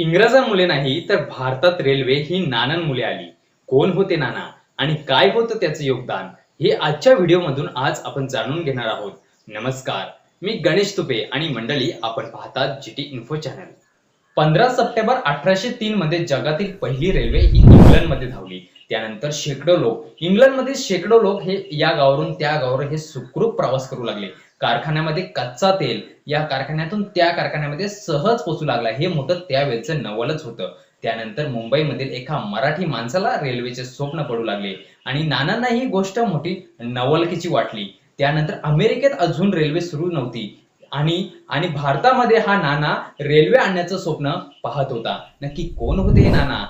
इंग्रजांमुळे नाही तर भारतात रेल्वे ही नानांमुळे आली. कोण होते नाना आणि काय होतं त्याचं योगदान हे आजच्या व्हिडिओमधून आज आपण जाणून घेणार आहोत. नमस्कार मी गणेश तुपे आणि मंडळी आपण पाहतात जी टी इन्फो चॅनल. पंधरा सप्टेंबर अठराशे तीन मध्ये जगातील पहिली रेल्वे ही इंग्लंडमध्ये धावली. त्यानंतर शेकडो लोक इंग्लंडमधील शेकडो लोक हे या गावावरून त्या गावावर हे सुखरूप प्रवास करू लागले. कारखान्यामध्ये कच्चा तेल या कारखान्यातून त्या कारखान्यामध्ये सहज पोचू लागला. हे मोठं त्यावेळचं नवलच होतं. त्यानंतर मुंबईमधील एका मराठी माणसाला रेल्वेचे स्वप्न पडू लागले आणि नानांना ही गोष्ट मोठी नवलकीची वाटली. त्यानंतर अमेरिकेत अजून रेल्वे सुरू नव्हती. आणि आणि भारतामध्ये हा नाना रेल्वे आणण्याचं स्वप्न पाहत होता. नक्की कोण होते हे नाना?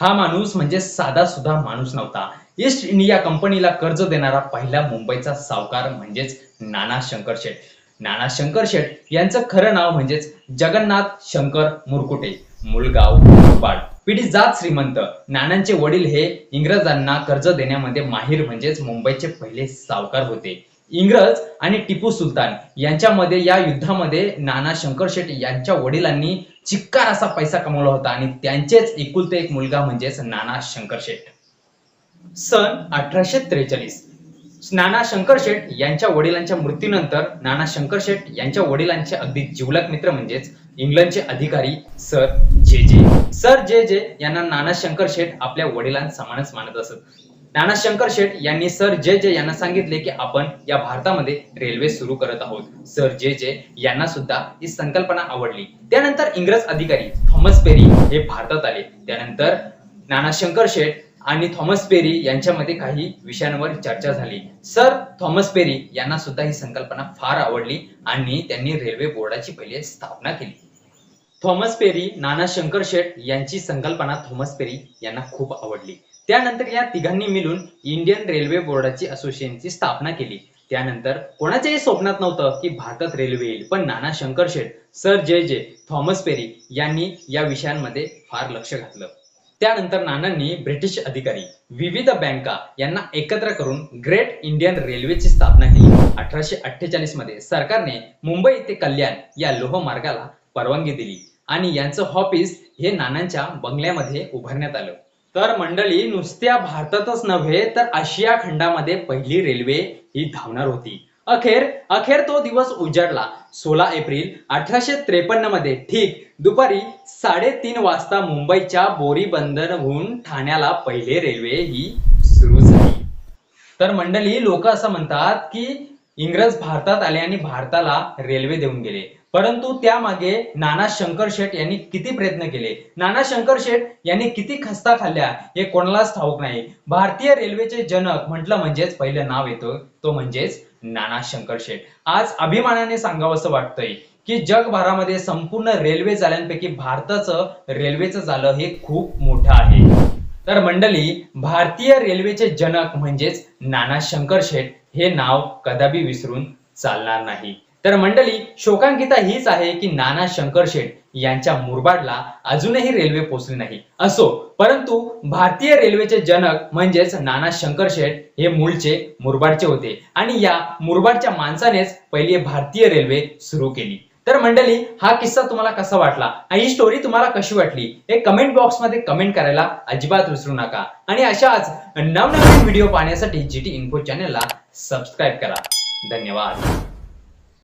हा माणूस म्हणजे साधा सुद्धा माणूस नव्हता. ईस्ट इंडिया कंपनीला कर्ज देणारा पहिला मुंबईचा सावकार म्हणजेच नाना शंकर शेठ नाना शंकर शेठ यांचं खरं नाव म्हणजेच जगन्नाथ शंकर मुरकुटे. मुलगाव मुरबाड पिढी जात श्रीमंत. नानांचे वडील हे इंग्रजांना कर्ज देण्यामध्ये माहीर म्हणजेच मुंबईचे पहिले सावकार होते. इंग्रज आणि टिपू सुलतान यांच्यामध्ये या युद्धामध्ये नाना शंकर शेट यांच्या वडिलांनी चिक्कार असा पैसा कमवला होता आणि त्यांचेच एकुलते एक मुलगा म्हणजेच नाना शंकर शेट सन अठराशे त्रेचाळीस. नाना शंकर शेठ यांच्या वडिलांच्या मृत्यूनंतर नाना शंकर शेठ यांच्या वडिलांचे अगदी जिवलग मित्र म्हणजेच इंग्लंडचे अधिकारी सर जे जे. सर जे जे यांना नाना शंकर शेठ आपल्या वडिलांसमानच मानत असत. नानाशंकर शेठ यांनी सर जे जे यांना सांगितले की आपण या भारतामध्ये रेल्वे सुरू करत आहोत. सर जे जे यांना सुद्धा ही संकल्पना आवडली. त्यानंतर इंग्रज अधिकारी थॉमस पेरी हे भारतात आले. त्यानंतर नानाशंकर शेठ आणि थॉमस पेरी यांच्यामध्ये काही विषयांवर चर्चा झाली. सर थॉमस पेरी यांना सुद्धा ही संकल्पना फार आवडली आणि त्यांनी रेल्वे बोर्डाची पहिले स्थापना केली. थॉमस पेरी नाना शंकर शेठ यांची संकल्पना थॉमस पेरी यांना खूप आवडली. त्यानंतर या तिघांनी मिळून इंडियन रेल्वे बोर्डाची असोसिएशनची स्थापना केली. त्यानंतर कोणाच्याही स्वप्नात नव्हतं की भारतात रेल्वे येईल पण नाना शंकर शेठ सर जे जे थॉमस पेरी यांनी या विषयांमध्ये फार लक्ष घातलं. त्यानंतर नानांनी ब्रिटिश अधिकारी विविध बँका यांना एकत्र करून ग्रेट इंडियन रेल्वेची स्थापना केली. अठराशे अठ्ठेचाळीसमध्ये सरकारने मुंबई ते कल्याण या लोहमार्गाला परवानगी दिली आणि यांचं ऑफिस हे नानांच्या बंगल्यामध्ये उभारण्यात आलं. तर मंडळी नुसत्या भारतातच नव्हे तर आशिया खंडामध्ये पहिली रेल्वे ही धावणार होती. अखेर अखेर तो दिवस उजाडला. सोळा एप्रिल अठराशे त्रेपन्नमध्ये ठीक दुपारी साडेतीन वाजता मुंबईच्या बोरी बंदरहून ठाण्याला पहिले रेल्वे ही सुरू झाली. तर मंडळी लोक असं म्हणतात की इंग्रज भारतात आले आणि भारताला रेल्वे देऊन गेले. परंतु त्यामागे नाना शंकर शेठ यांनी किती प्रयत्न केले? नाना शंकर शेठ यांनी किती खस्ता खाल्ल्या? हे कोणालाच ठाऊक नाही. भारतीय रेल्वेचे जनक म्हटलं म्हणजेच पहिलं नाव येतं तो म्हणजेच नाना शंकर शेठ. आज अभिमानाने सांगावंसं वाटतंय की जगभरामध्ये संपूर्ण रेल्वे झाल्यांपैकी भारताचं रेल्वेचं झालं हे खूप मोठं आहे. तर मंडळी भारतीय रेल्वेचे जनक म्हणजेच नाना शंकर शेठ हे नाव कदापि विसरून चालणार नाही. तर मंडळी शोकांकिता हीच आहे की नाना शंकर शेठ यांच्या मुरबाडला अजूनही रेल्वे पोहोचली नाही. असो परंतु भारतीय रेल्वेचे जनक म्हणजेच नाना शंकर शेठ हे मूळचे मुरबाडचे होते आणि या मुरबाडच्या माणसानेच पहिली भारतीय रेल्वे सुरू केली. तर मंडळी हा किस्सा तुम्हाला कसा वाटला? आणि ही स्टोरी तुम्हाला कशी वाटली? हे कमेंट बॉक्समध्ये कमेंट करायला अजिबात विसरू नका. आणि अशाच नवनवीन व्हिडिओ पाहण्यासाठी जी टी इन्फो चॅनलला सबस्क्राईब करा. धन्यवाद.